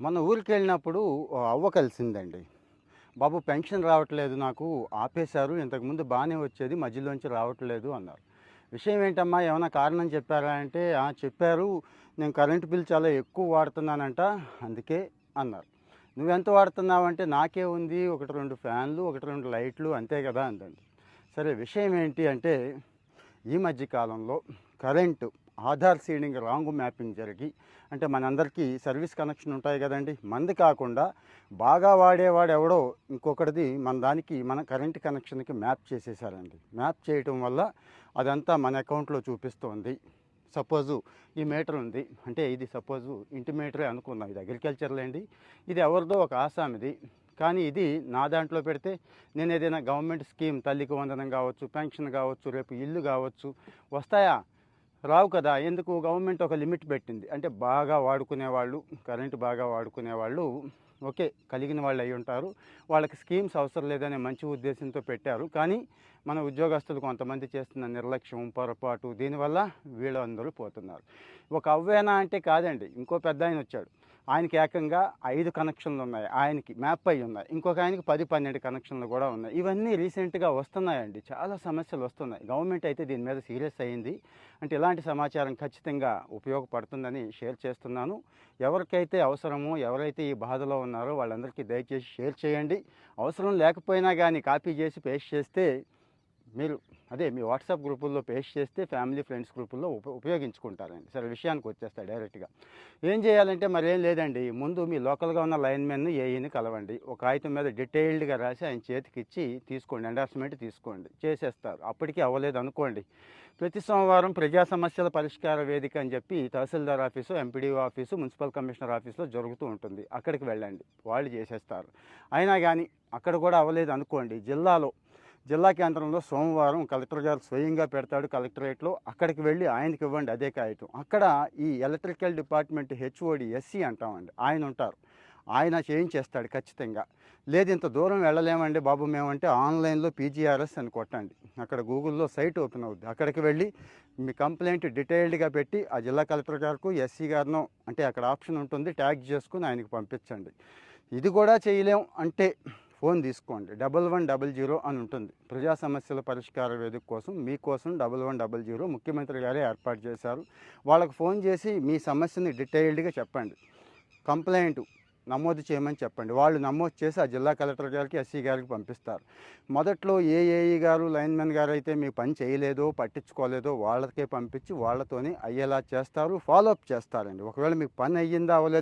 మన ఊరికి వెళ్ళినప్పుడు అవ్వ కలిసిందండి. బాబు పెన్షన్ రావట్లేదు నాకు ఆపేశారు ఇంతకుముందు బాగానే వచ్చేది మధ్యలోంచి రావట్లేదు అన్నారు. విషయం ఏంటమ్మా ఏమైనా కారణం చెప్పారా? అంటే చెప్పారు నేను కరెంటు బిల్ చాలా ఎక్కువ వాడుతున్నానంట అందుకే అన్నారు. నువ్వెంత వాడుతున్నావు అంటే నాకే ఉంది ఒకటి రెండు ఫ్యాన్లు ఒకటి రెండు లైట్లు అంతే కదా అందండి. సరే విషయం ఏంటి అంటే ఈ మధ్య కాలంలో current Aadhaar seeding wrong mapping జరిగి అంటే మనందరికీ సర్వీస్ కనెక్షన్ ఉంటాయి కదండి. మంది కాకుండా బాగా వాడేవాడు ఎవడో ఇంకొకటిది మన దానికి మన కరెంట్ కనెక్షన్కి మ్యాప్ చేసేసారండి. మ్యాప్ చేయటం వల్ల అదంతా మన అకౌంట్లో చూపిస్తోంది. సపోజు ఈ మీటర్ ఉంది. అంటే ఇది సపోజు ఇంటి మీటరే అనుకుందాం. ఇది అగ్రికల్చర్ లేండి. ఇది ఎవరిదో ఒక ఆసామిది. కానీ ఇది నా దాంట్లో పెడితే నేను ఏదైనా గవర్నమెంట్ స్కీమ్ తల్లికి వందనం కావచ్చు పెన్షన్ కావచ్చు రేపు ఇల్లు కావచ్చు వస్తాయా? రావు కదా ఎందుకు గవర్నమెంట్ ఒక లిమిట్ పెట్టింది? అంటే బాగా వాడుకునే వాళ్ళు కరెంటు బాగా వాడుకునే వాళ్ళు ఓకే కలిగిన వాళ్ళు అయి ఉంటారు. వాళ్ళకి స్కీమ్స్ అవసరం లేదనే మంచి ఉద్దేశంతో పెట్టారు. కానీ మన ఉద్యోగస్తులు కొంతమంది చేస్తున్న నిర్లక్ష్యం పొరపాటు దీనివల్ల వీళ్ళందరూ పోతున్నారు. ఒక అవ్వేనా అంటే కాదండి ఇంకో పెద్ద ఆయన వచ్చాడు. ఆయనకి ఏకంగా ఐదు కనెక్షన్లు ఉన్నాయి. ఆయనకి మ్యాప్ అయి ఉన్నాయి. ఇంకొక ఆయనకి పది పన్నెండు కనెక్షన్లు కూడా ఉన్నాయి. ఇవన్నీ రీసెంట్గా వస్తున్నాయండి. చాలా సమస్యలు వస్తున్నాయి. గవర్నమెంట్ అయితే దీని మీద సీరియస్ అయింది అంటే ఇలాంటి సమాచారం ఖచ్చితంగా ఉపయోగపడుతుందని షేర్ చేస్తున్నాను. ఎవరికైతే అవసరమో ఎవరైతే ఈ బాధలో ఉన్నారో వాళ్ళందరికీ దయచేసి షేర్ చేయండి. అవసరం లేకపోయినా కానీ కాపీ చేసి పేస్ట్ చేస్తే మీరు అదే మీ వాట్సాప్ గ్రూపుల్లో పేస్ట్ చేస్తే ఫ్యామిలీ ఫ్రెండ్స్ గ్రూపుల్లో ఉప ఉపయోగించుకుంటారండి. సరే విషయానికి వచ్చేస్తాయి డైరెక్ట్గా. ఏం చేయాలంటే మరి ఏం లేదండి ముందు మీ లోకల్గా ఉన్న లైన్మెన్ ఏఈని కలవండి. ఒక కాగితం మీద డీటెయిల్డ్గా రాసి ఆయన చేతికి ఇచ్చి తీసుకోండి ఎండార్స్మెంట్ తీసుకోండి. చేసేస్తారు. అప్పటికీ అవ్వలేదు అనుకోండి. ప్రతి సోమవారం ప్రజా సమస్యల పరిష్కార వేదిక అని చెప్పి tahsildar office MPDO office municipal commissioner ఆఫీసులో జరుగుతూ ఉంటుంది. అక్కడికి వెళ్ళండి. వాళ్ళు చేసేస్తారు. అయినా కానీ అక్కడ కూడా అవ్వలేదు అనుకోండి జిల్లాలో జిల్లా కేంద్రంలో సోమవారం కలెక్టర్ గారు స్వయంగా పెడతాడు కలెక్టరేట్లో. అక్కడికి వెళ్ళి ఆయనకి ఇవ్వండి అదే కాగితం. అక్కడ ఈ ఎలక్ట్రికల్ డిపార్ట్మెంట్ హెచ్ఓడి ఎస్సీ అంటామండి. ఆయన ఉంటారు. ఆయన చేయించేస్తాడు ఖచ్చితంగా. లేదు ఇంత దూరం వెళ్ళలేమండి బాబు మేమంటే ఆన్లైన్లో పీజీఆర్ఎస్ అని కొట్టండి. అక్కడ గూగుల్లో సైట్ ఓపెన్ అవుద్ది. అక్కడికి వెళ్ళి మీ కంప్లైంట్ డీటెయిల్డ్గా పెట్టి ఆ జిల్లా కలెక్టర్ గారికి ఎస్సీ గారినో అంటే అక్కడ ఆప్షన్ ఉంటుంది ట్యాగ్ చేసుకుని ఆయనకి పంపించండి. ఇది కూడా చేయలేం అంటే ఫోన్ తీసుకోండి. డబల్ వన్ డబల్ జీరో అని ఉంటుంది. ప్రజా సమస్యల పరిష్కార వేదిక కోసం మీకోసం డబల్ వన్ డబల్ జీరో ముఖ్యమంత్రి గారే ఏర్పాటు చేశారు. వాళ్ళకి ఫోన్ చేసి మీ సమస్యని డీటెయిల్డ్గా చెప్పండి. కంప్లైంట్ నమోదు చేయమని చెప్పండి. వాళ్ళు నమోదు చేసి ఆ జిల్లా కలెక్టర్ గారికి ఎస్సీ గారికి పంపిస్తారు. మొదట్లో ఏ ఏఈ గారు లైన్మెన్ గారు అయితే మీ పని చేయలేదో పట్టించుకోలేదో వాళ్ళకే పంపించి వాళ్ళతోనే అయ్యేలా చేస్తారు ఫాలోఅప్ చేస్తారండి. ఒకవేళ మీకు పని అయ్యిందా అవ్వలేదు